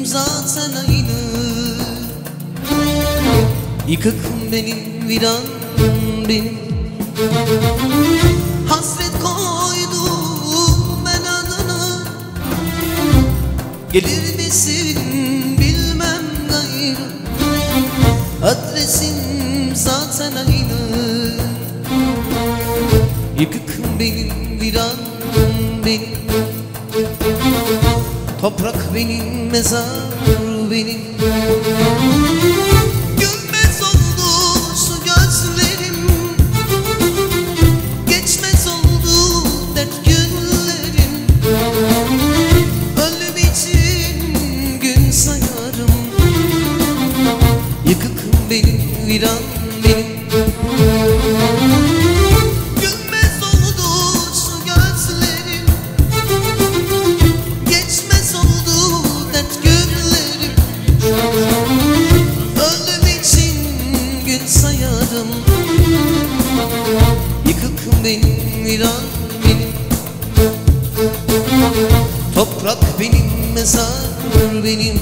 Adresim zaten aynı Yıkık benim viran benim. Hasret koydum ben adını Gelir misin bilmem gayrı Adresim zaten aynı Yıkık benim viran benim Toprak benim mezar benim Toprak benim mezar benim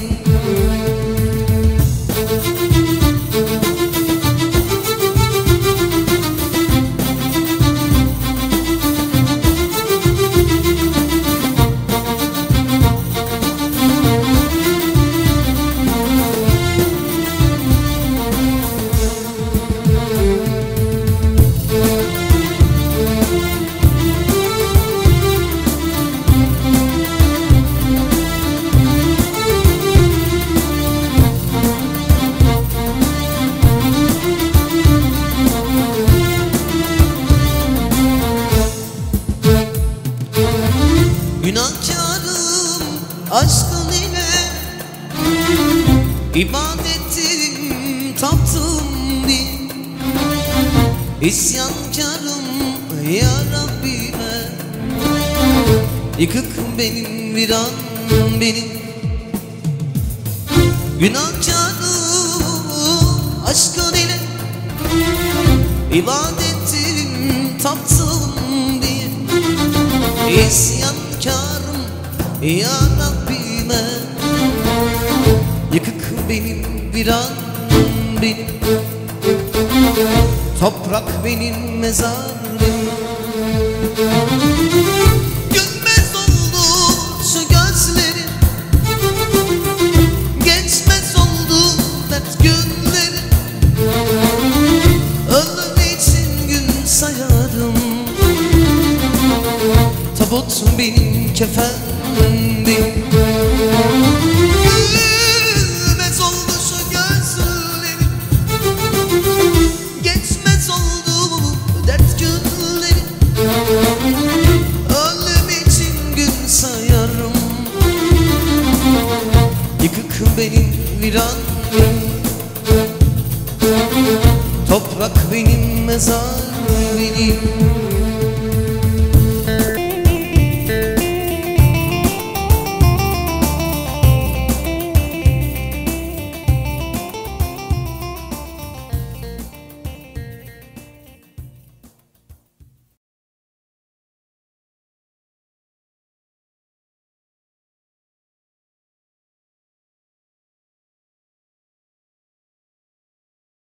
aşkın ile ibadetim taptım bir İsyankarım ya Rabbime. Yıkık benim viran benim. Günahkarım aşkın ile ibadetim taptım bir İsyankarım ya Rabbime Yıkık benim viran benim. Toprak benim mezarım Gülmez oldu Geçmez oldu dert günlerim. Ölüm için gün sayarım. Tabut benim kefendim benim viran. Toprak benim mezar benim